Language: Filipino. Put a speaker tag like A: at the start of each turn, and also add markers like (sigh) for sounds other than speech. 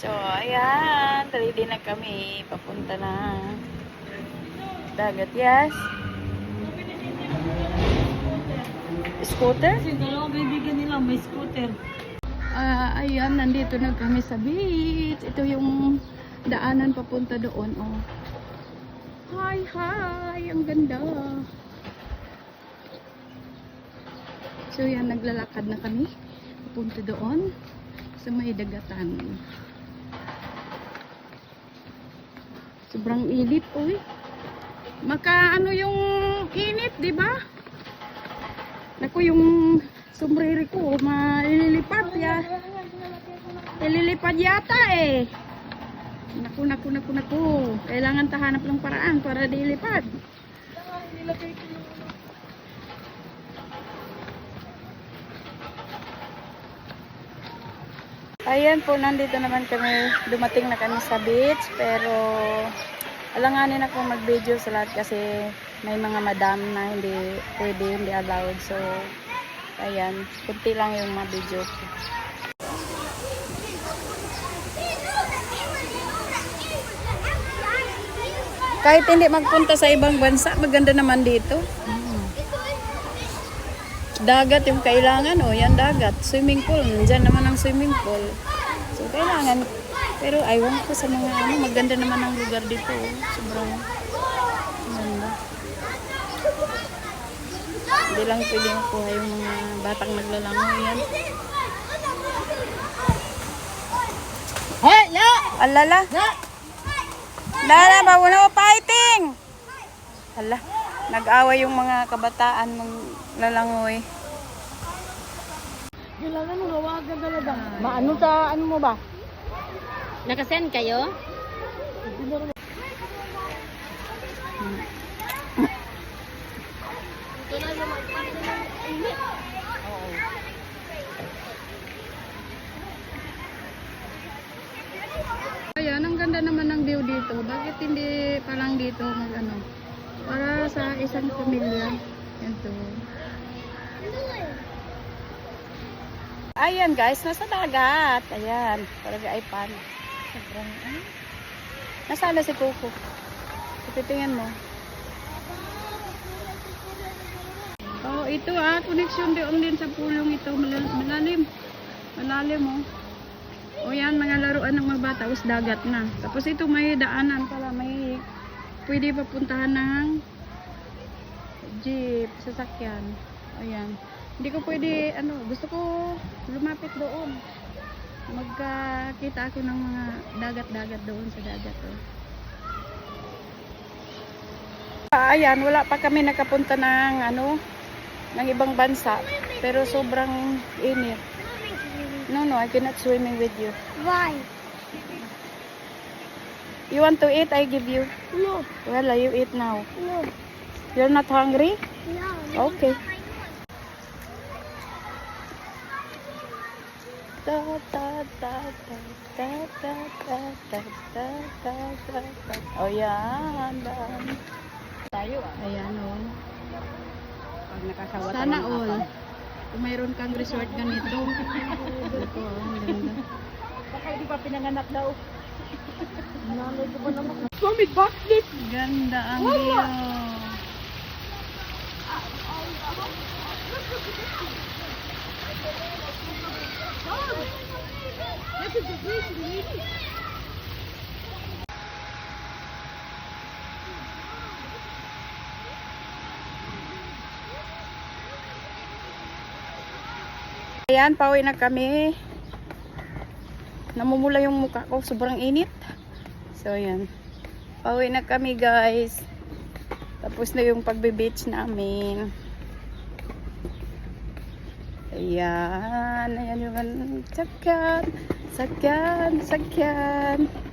A: So, ayan. Ready na kami. Papunta na. Dagat, yes. Scooter?
B: Kasi dalawang kaibigan nila may scooter.
A: Ah, ayan, nandito na kami sa beach. Ito yung daanan papunta doon, oh. Hi, hi! Ang ganda. So, yan, naglalakad na kami. Papunta doon sa may dagatan. Sobrang init, uy. Maka, ano yung init, di ba? Naku, yung sombrero ko, malilipad ya. Ililipad yata eh. Naku, naku, naku, naku. Kailangan tahanap ng paraan para dilipad. Ayan po, nandito naman kami. Dumating na kami sa beach, pero alanganin ako mag-video sa lahat kasi may mga madam na hindi pwede, hindi allowed. So, ayan, kunti lang yung ma-video ko. Kahit hindi magpunta sa ibang bansa, maganda naman dito. Dagat yung kailangan, oh, yan dagat. Swimming pool, nandyan naman ang swimming pool. So, kailangan. Pero aywan ko sa mga ano, maganda naman ang lugar dito. Oh. Sobrang ganda. Hindi lang pwede makuha yung mga batang naglalangoy yan.
B: La!
A: Alala.
B: La!
A: Lala, bawala mo fighting! Hala, nag-away yung mga kabataan ng lalangoy.
B: Kailangan mo hawagan talaga.
A: Maano sa ano mo ba?
B: Nakasend kayo?
A: Ayan, ang ganda naman ng view dito. Bakit hindi parang dito mag ano? Para sa isang pamilya. Yan to. Ayan guys, nasa dagat. Ayan, talaga ay pan. Sobrang, ano? Nasaan na si Coco? Titingnan mo. Oh, ito ah, connection doon din sa pulong ito. Malal- Malalim. Malalim oh. O yan, mga laruan ng mga bata, us dagat na. Tapos ito may daanan pala, may pwede papuntahan ng jeep, sasakyan. Ayan. Hindi ko pwede, ano, gusto ko lumapit doon. Magkakita ako ng mga dagat-dagat doon sa dagat. Oh. Ayan, wala pa kami nakapunta ng ano, ng ibang bansa. Pero sobrang init. No, no, I cannot swimming with you.
B: Why?
A: You want to eat? I give you.
B: No,
A: Well, you eat now.
B: no,
A: You're not hungry?
B: no.
A: Okay. Ta ta ta ta ta ta ta ta ta ta ta ta. Oh, yan. daan.
B: Tayo ah.
A: Ayan, oh.
B: Pag nakasawa
A: Sana all. Kung mayroon kang resort ganito. (laughs) Ito, ang ganda.
B: Baka hindi pa pinanganak daw. Nanay ko pa naman. Mami, backflip!
A: Ganda ang view. Ayan, pauwi na kami. Namumula yung mukha ko, sobrang init. So, ayan. Pauwi na kami, guys. Tapos na yung pagbe-beach namin. Ayan. Ayan yung sakyan. Sakyan. Sakyan.